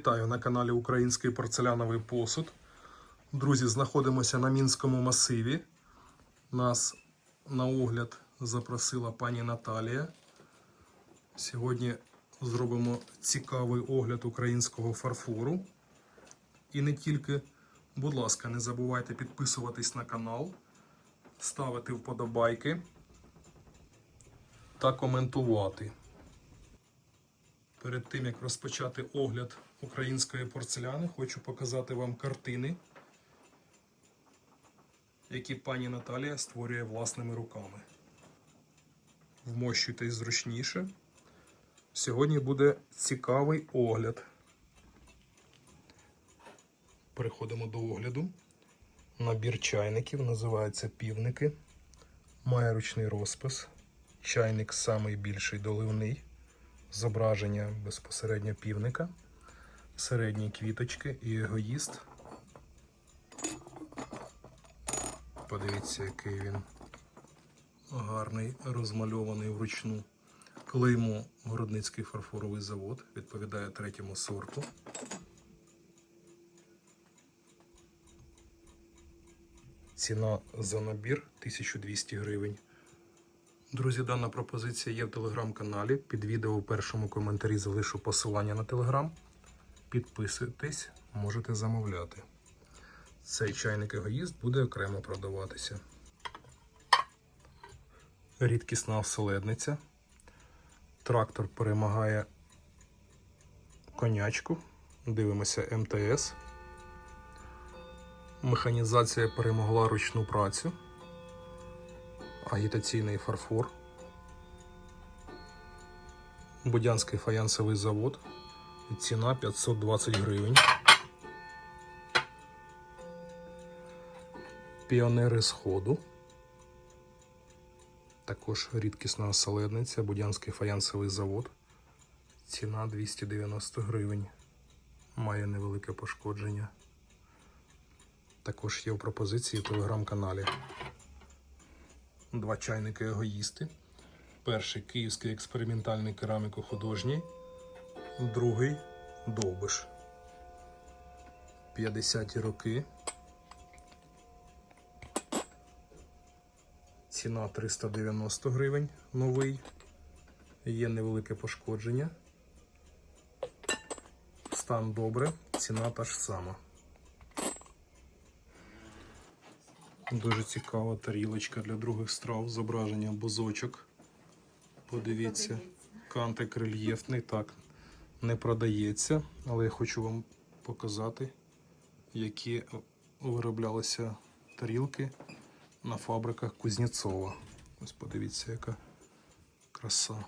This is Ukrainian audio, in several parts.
Вітаю на каналі Український порцеляновий посуд. Друзі, знаходимося на Мінському масиві. Нас на огляд запросила пані Наталія. Сьогодні зробимо цікавий огляд українського фарфору. І не тільки, будь ласка, не забувайте підписуватись на канал, ставити вподобайки та коментувати. Перед тим як розпочати огляд української порцеляни, хочу показати вам картини, які пані Наталія створює власними руками. Вмощуйтесь зручніше. Сьогодні буде цікавий огляд. Переходимо до огляду. Набір чайників називається півники. Має ручний розпис. Чайник самий більший доливний зображення безпосередньо півника, середні квіточки і егоїст. Подивіться, який він гарний, розмальований вручну. Клеймо Городницький фарфоровий завод відповідає третьому сорту. Ціна за набір 1200 гривень. Друзі, дана пропозиція є в телеграм-каналі. Під відео у першому коментарі залишу посилання на телеграм. Підписуйтесь, можете замовляти. Цей чайник егоїст буде окремо продаватися. Рідкісна оселедниця. Трактор перемагає конячку. Дивимося МТС. Механізація перемогла ручну працю агітаційний фарфор, Будянський фаянсовий завод. Ціна 520 гривень. Піонери Сходу. Також рідкісна оселедниця, Будянський фаянсовий завод. Ціна 290 гривень. Має невелике пошкодження. Також є в пропозиції в телеграм-каналі два чайники егоїсти. Перший київський експериментальний кераміко-художній, другий довбиш. 50-ті роки. Ціна 390 гривень новий. Є невелике пошкодження. Стан добре, ціна та ж сама. Дуже цікава тарілочка для других страв. Зображення бузочок. Подивіться, кантик рельєфний. Так, не продається, але я хочу вам показати, які вироблялися тарілки на фабриках Кузнєцова. Ось подивіться, яка краса.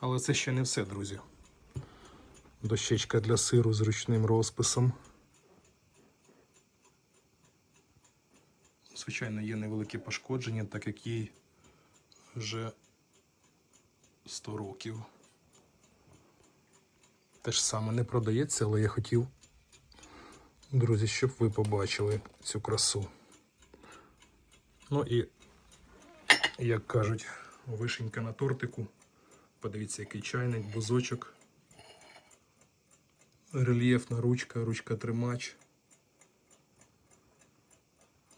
Але це ще не все, друзі. Дощечка для сиру з ручним розписом. Звичайно, є невеликі пошкодження, так як їй вже 100 років. Те ж саме не продається, але я хотів, друзі, щоб ви побачили цю красу. Ну і, як кажуть, вишенька на тортику. Подивіться, який чайник, бузочок, рельєфна ручка, ручка тримач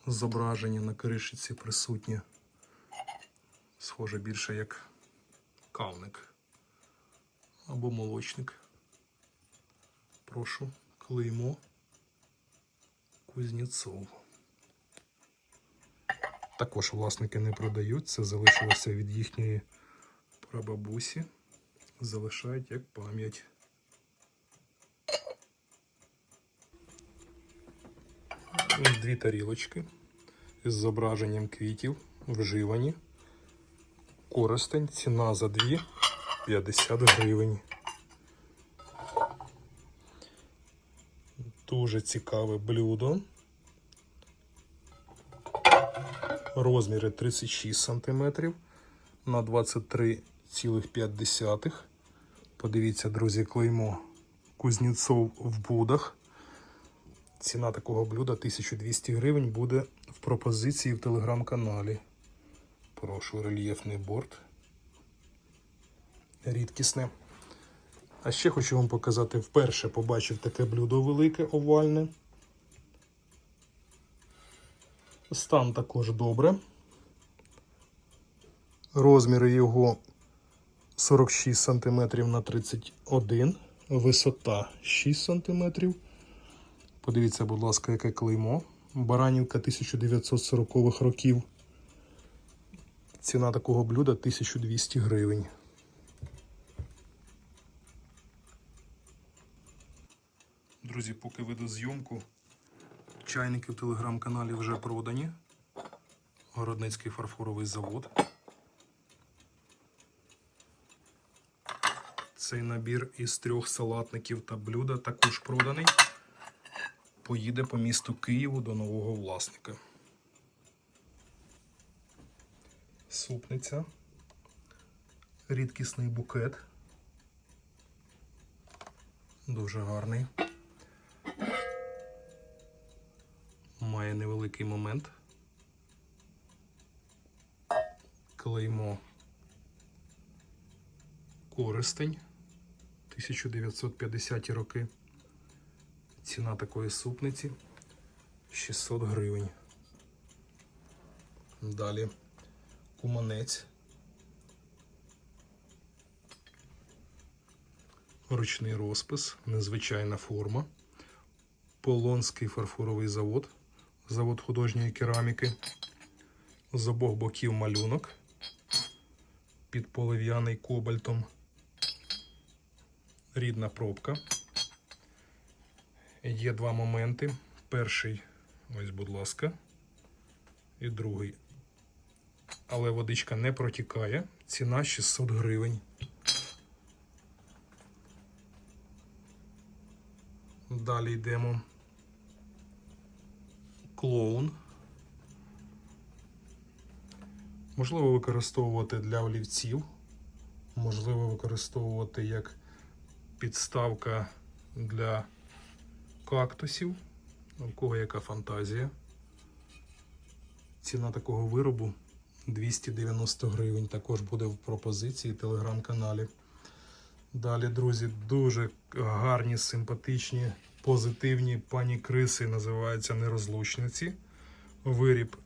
зображення на кришиці присутнє. Схоже більше як кавник або молочник. Прошу клеймо Кузнєцов. Також власники не продають, це залишилося від їхньої прабабусі. Залишають як пам'ять. Дві тарілочки із зображенням квітів вживані. Користень, ціна за дві 50 гривень. Дуже цікаве блюдо. Розміри 36 см на 23,5. Подивіться, друзі, клеймо Кузнєцов в Будах. Ціна такого блюда 1200 гривень буде в пропозиції в телеграм-каналі. Прошу рельєфний борт. Рідкісне. А ще хочу вам показати, вперше побачив таке блюдо велике, овальне. Стан також добре. Розміри його 46 см на 31 висота 6 см. Подивіться, будь ласка, яке клеймо. Баранівка 1940-х років. Ціна такого блюда 1200 гривень. Друзі, поки веду зйомку, чайники в телеграм-каналі вже продані. Городницький фарфоровий завод. Цей набір із трьох салатників та блюда також проданий. Поїде по місту Києву до нового власника. Супниця. Рідкісний букет. Дуже гарний. Має невеликий момент. Клеймо Користень 1950 роки. Ціна такої супниці 600 гривень. Далі куманець. Ручний розпис, незвичайна форма. Полонський фарфоровий завод, завод художньої кераміки. З обох боків малюнок. Підполив'яний кобальтом. Рідна пробка. Є два моменти. Перший, ось, будь ласка, і другий. Але водичка не протікає. Ціна 600 гривень. Далі йдемо. Клоун. Можливо використовувати для олівців. Можливо використовувати як підставка для кактусів. У кого яка фантазія. Ціна такого виробу 290 гривень. Також буде в пропозиції телеграм-каналі. Далі, друзі, дуже гарні, симпатичні, позитивні пані криси називаються нерозлучниці. Виріб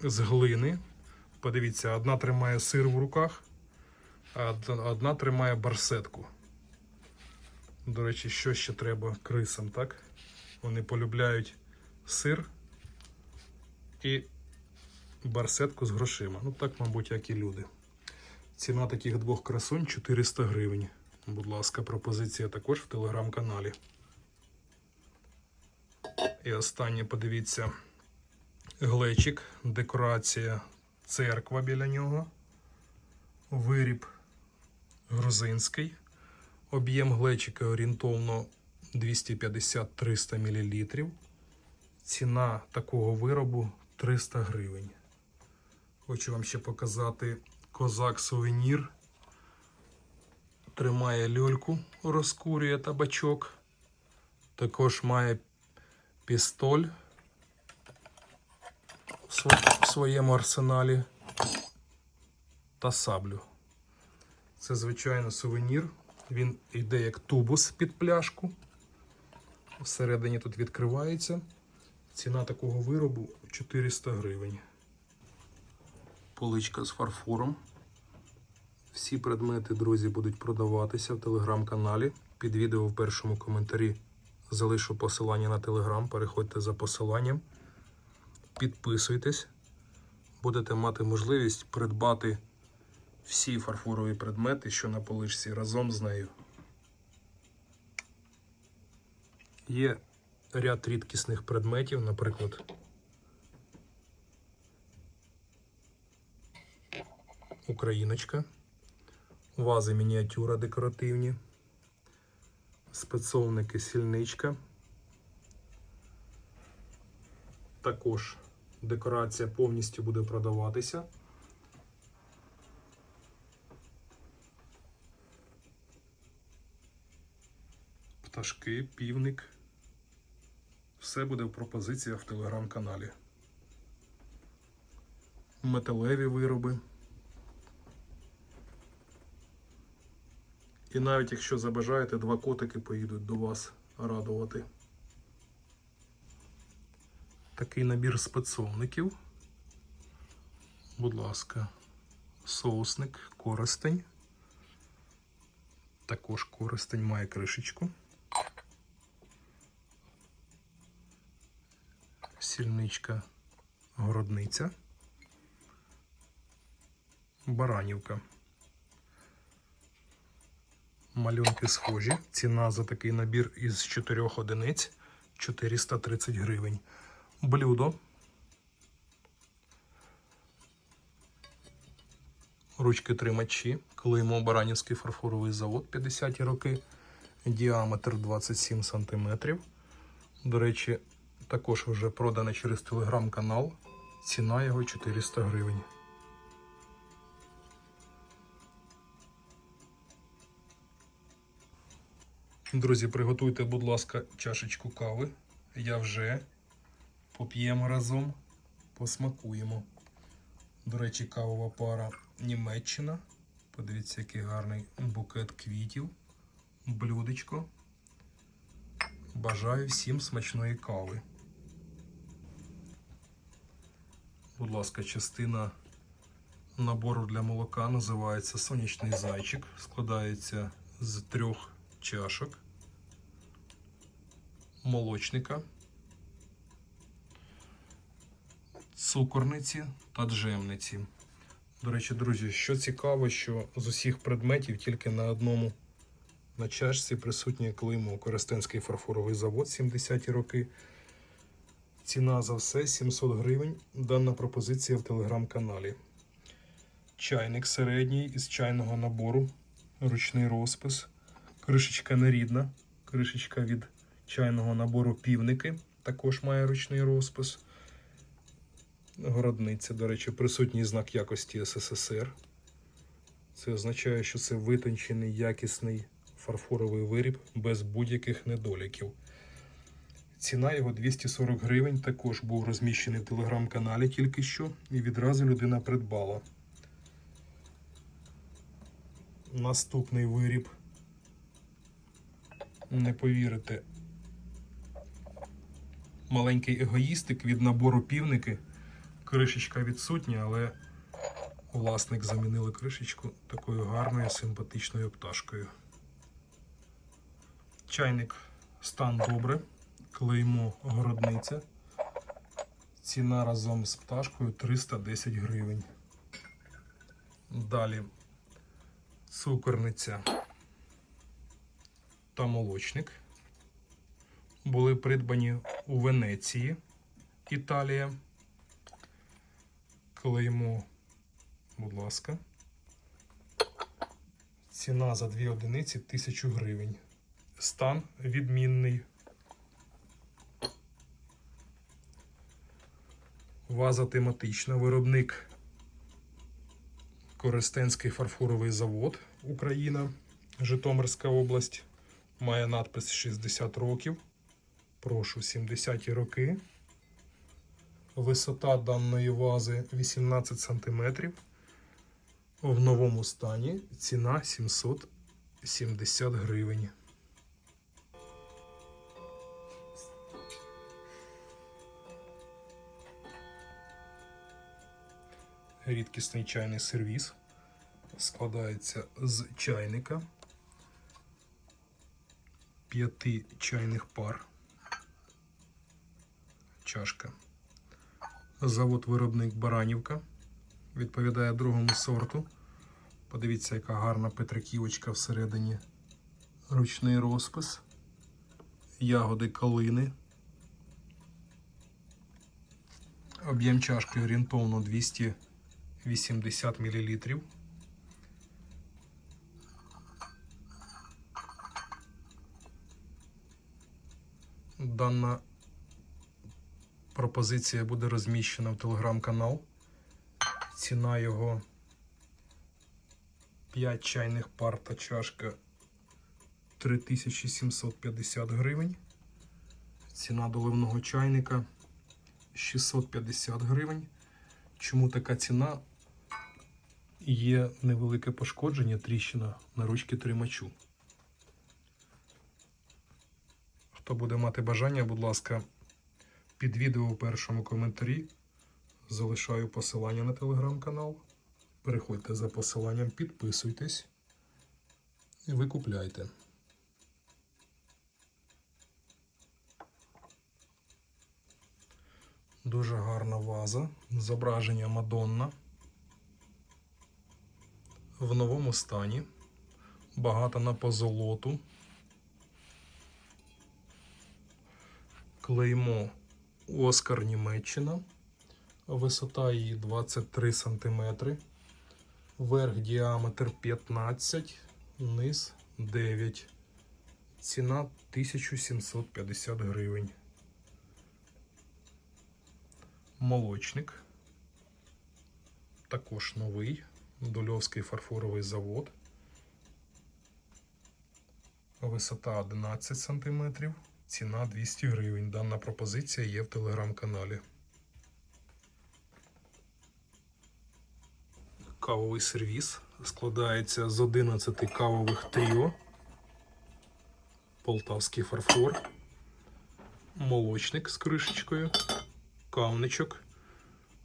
з глини. Подивіться, одна тримає сир в руках, а одна тримає барсетку. До речі, що ще треба крисам, так? Вони полюбляють сир і барсетку з грошима. Ну так, мабуть, як і люди. Ціна таких двох красунь 400 гривень. Будь ласка, пропозиція також в телеграм-каналі. І останнє, подивіться, глечик, декорація, церква біля нього, виріб грузинський. Об'єм глечика орієнтовно 250-300 мл. Ціна такого виробу 300 гривень. Хочу вам ще показати козак сувенір. Тримає люльку, розкурює табачок. Також має пістоль в своєму арсеналі та саблю. Це, звичайно, сувенір. Він йде як тубус під пляшку. Всередині тут відкривається. Ціна такого виробу 400 гривень. Поличка з фарфором. Всі предмети, друзі, будуть продаватися в телеграм-каналі. Під відео в першому коментарі залишу посилання на телеграм. Переходьте за посиланням. Підписуйтесь. Будете мати можливість придбати всі фарфорові предмети, що на поличці разом з нею. Є ряд рідкісних предметів, наприклад, Україночка, вази мініатюра декоративні, спецовники сільничка. Також декорація повністю буде продаватися. Пташки, півник. Все буде в пропозиціях в телеграм-каналі. Металеві вироби. І навіть якщо забажаєте, два котики поїдуть до вас радувати. Такий набір спецовників. Будь ласка, соусник, користень. Також користень має кришечку. Сільничка городниця. Баранівка. Малюнки схожі. Ціна за такий набір із 4 одиниць 430 гривень. Блюдо. Ручки тримачі. Клеймо Баранівський фарфоровий завод 50-ті роки. Діаметр 27 см. До речі, також вже продане через телеграм-канал. Ціна його 400 гривень. Друзі, приготуйте, будь ласка, чашечку кави. Я вже поп'ємо разом, посмакуємо. До речі, кавова пара Німеччина. Подивіться, який гарний букет квітів, блюдечко. Бажаю всім смачної кави. Будь ласка, частина набору для молока називається сонячний зайчик. Складається з трьох чашок, молочника, цукорниці та джемниці. До речі, друзі, що цікаво, що з усіх предметів тільки на одному на чашці присутнє клеймо Коростенський фарфоровий завод 70-ті роки. Ціна за все 700 гривень. Дана пропозиція в телеграм-каналі. Чайник середній із чайного набору, ручний розпис. Кришечка нерідна. Кришечка від чайного набору півники. Також має ручний розпис. Городниця, до речі, присутній знак якості СССР. Це означає, що це витончений, якісний фарфоровий виріб без будь-яких недоліків. Ціна його 240 гривень. Також був розміщений в телеграм-каналі тільки що, і відразу людина придбала. Наступний виріб. Не повірите. Маленький егоїстик від набору півники. Кришечка відсутня, але власник замінили кришечку такою гарною симпатичною пташкою. Чайник стан добре. Клеймо городниця. Ціна разом з пташкою 310 гривень. Далі цукорниця та молочник були придбані у Венеції, Італія. Клеймо, будь ласка. Ціна за дві одиниці 1000 гривень. Стан відмінний. Ваза тематична. Виробник Коростенський фарфоровий завод Україна, Житомирська область. Має надпис 60 років. Прошу 70-ті роки. Висота даної вази 18 см. В новому стані ціна 770 гривень. Рідкісний чайний сервіс складається з чайника, п'яти чайних пар, чашка. Завод-виробник Баранівка. Відповідає другому сорту. Подивіться, яка гарна петриківочка всередині. Ручний розпис. Ягоди калини. Об'єм чашки орієнтовно 280 мл. Дана пропозиція буде розміщена в телеграм-канал. Ціна його 5 чайних пар та чашка 3750 гривень. Ціна доливного чайника 650 гривень. Чому така ціна? є невелике пошкодження, тріщина на ручки тримачу. Хто буде мати бажання, будь ласка, під відео у першому коментарі залишаю посилання на телеграм-канал. Переходьте за посиланням, підписуйтесь і ви купляйте. Дуже гарна ваза. Зображення Мадонна. В новому стані. Багато на позолоту. Клеймо Оскар Німеччина. Висота її 23 см. Верх діаметр 15, низ 9. Ціна 1750 гривень. Молочник. Також новий. Дольовський фарфоровий завод. Висота 11 см. Ціна 200 гривень. Дана пропозиція є в телеграм-каналі. Кавовий сервіс складається з 11 кавових тріо. Полтавський фарфор. Молочник з кришечкою. Кавничок.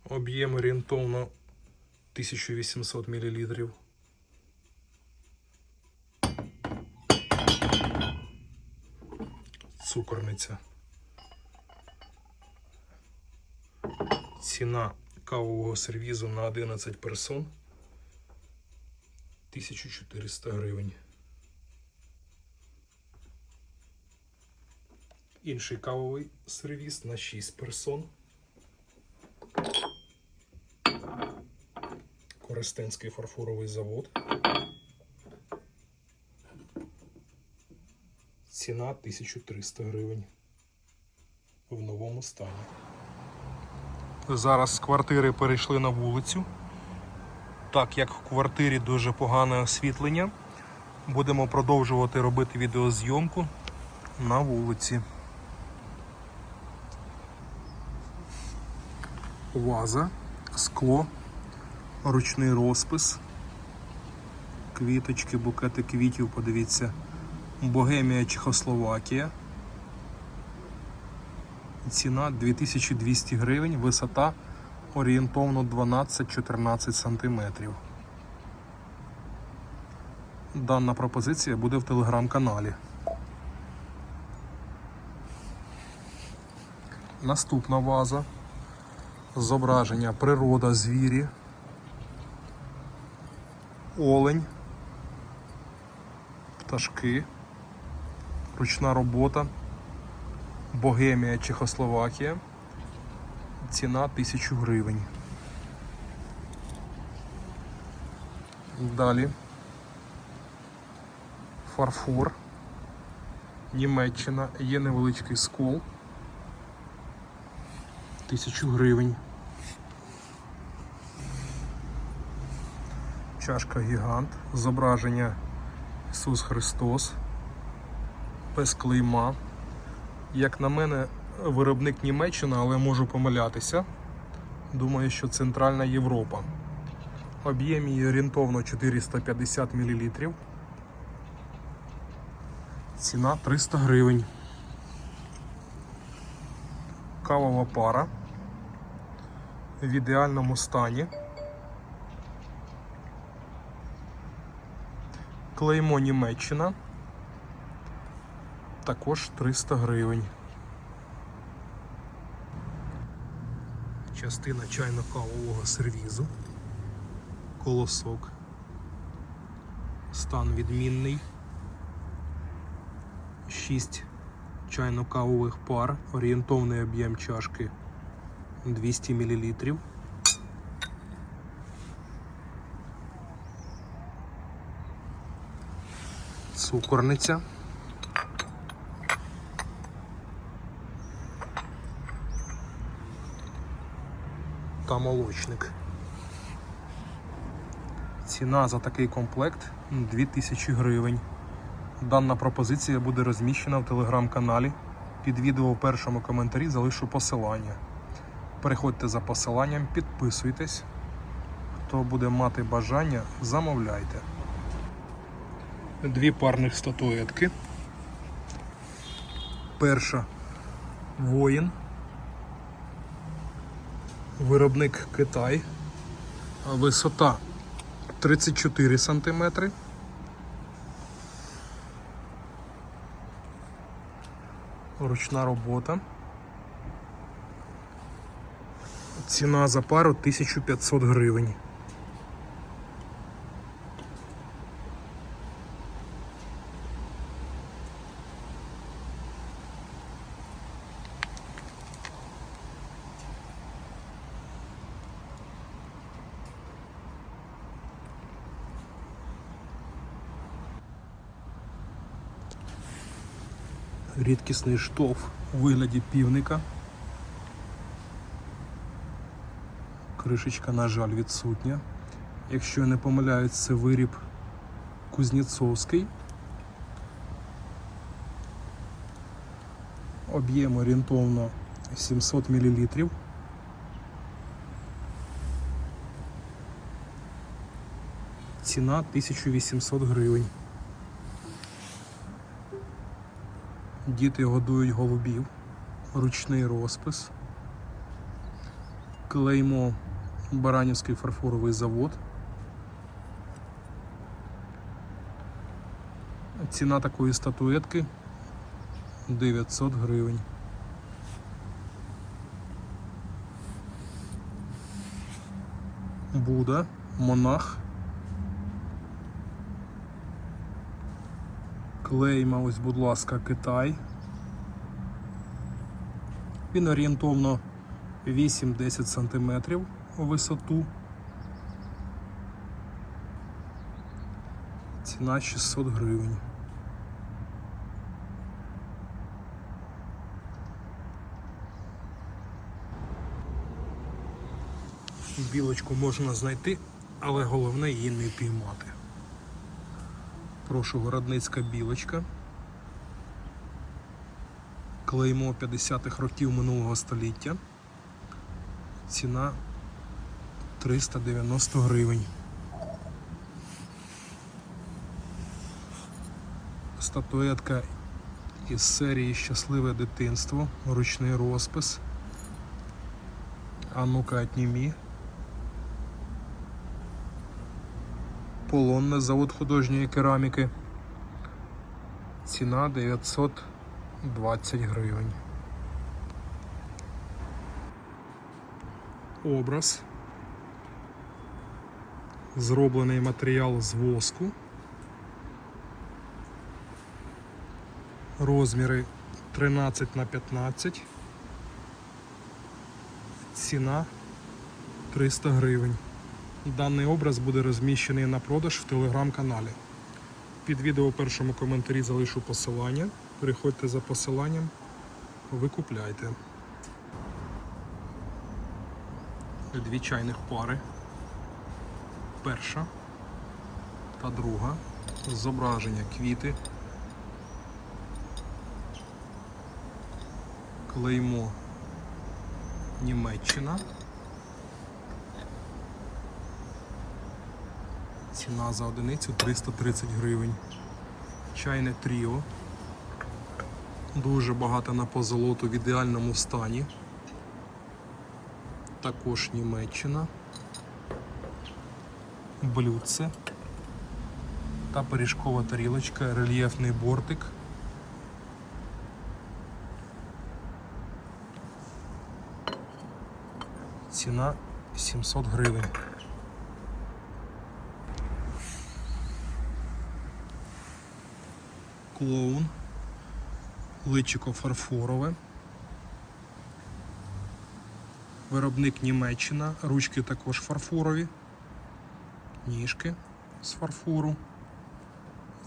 Об'єм орієнтовно 1800 мл. Цукорниця. Ціна кавового сервізу на 11 персон 1400 гривень. Інший кавовий сервіс на 6 персон. Коростенський фарфоровий завод. Ціна 1300 гривень в новому стані. Зараз з квартири перейшли на вулицю. Так як в квартирі дуже погане освітлення, будемо продовжувати робити відеозйомку на вулиці. Ваза, скло, ручний розпис, квіточки, букети квітів, подивіться, Богемія Чехословакія. Ціна 2200 гривень, висота орієнтовно 12-14 см. Дана пропозиція буде в телеграм-каналі. Наступна ваза. Зображення природа, звірі, олень, пташки, ручна робота. Богемія Чехословакія. Ціна 1000 гривень. Далі. Фарфор. Німеччина. Є невеличкий скол. 1000 гривень. Чашка гігант. Зображення Ісус Христос. Без клейма. Як на мене, виробник Німеччина, але можу помилятися. Думаю, що Центральна Європа. Об'єм її орієнтовно 450 мл. Ціна 300 гривень. Кавова пара в ідеальному стані. Клеймо Німеччина також 300 гривень. Частина чайно-кавового сервізу. Колосок. Стан відмінний. 6 чайно-кавових пар. Орієнтовний об'єм чашки 200 мл. Цукорниця. Молочник. Ціна за такий комплект 2000 гривень. Дана пропозиція буде розміщена в телеграм-каналі. Під відео у першому коментарі залишу посилання. Переходьте за посиланням, підписуйтесь. Хто буде мати бажання, замовляйте. Дві парних статуетки. Перша воїн. Виробник Китай. Висота 34 сантиметри. Ручна робота. Ціна за пару 1500 гривень. Рідкісний штовх у вигляді півника. Кришечка, на жаль, відсутня. Якщо я не помиляюсь, це виріб Кузнєцовський. Об'єм орієнтовно 700 мл. Ціна 1800 гривень. Діти годують голубів. Ручний розпис. Клеймо Баранівський фарфоровий завод. Ціна такої статуетки 900 гривень. Буда, монах. Клейма, ось, будь ласка, Китай. Він орієнтовно 8-10 см у висоту. Ціна 600 гривень. Білочку можна знайти, але головне її не піймати. Прошу городницька білочка. Клеймо 50-х років минулого століття. Ціна 390 гривень. Статуетка із серії Щасливе дитинство, ручний розпис. А ну-ка, отнімі. Полонне завод художньої кераміки. Ціна 920 гривень. Образ. Зроблений матеріал з воску. Розміри 13 на 15. Ціна 300 гривень. Даний образ буде розміщений на продаж в телеграм-каналі. Під відео у першому коментарі залишу посилання. Переходьте за посиланням, викупляйте. Дві чайних пари. Перша та друга. Зображення квіти. Клеймо Німеччина. Ціна за одиницю 330 гривень. Чайне тріо. Дуже багато на позолоту в ідеальному стані. Також Німеччина. Блюдце. Та пиріжкова тарілочка, рельєфний бортик. Ціна 700 гривень. Клоун, личико фарфорове. Виробник Німеччина, ручки також фарфорові, ніжки з фарфору.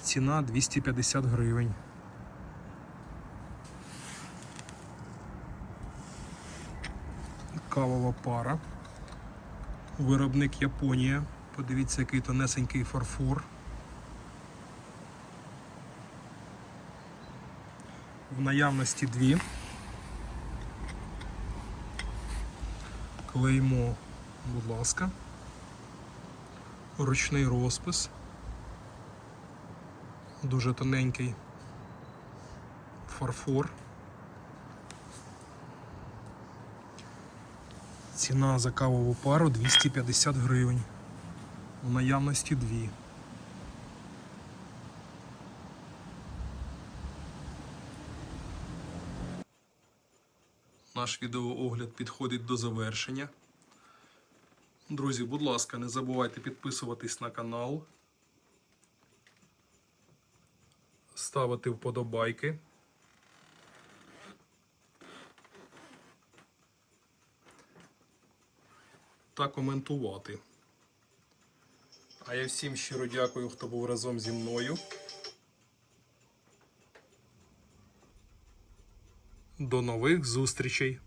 Ціна 250 гривень. Кавова пара. Виробник Японія. Подивіться, який тонесенький фарфор. В наявності дві. Клеймо, будь ласка. Ручний розпис. Дуже тоненький фарфор. Ціна за кавову пару 250 гривень. У наявності дві. Наш відеоогляд підходить до завершення. Друзі, будь ласка, не забувайте підписуватись на канал, ставити вподобайки. Та коментувати. А я всім щиро дякую, хто був разом зі мною. До нових зустрічей!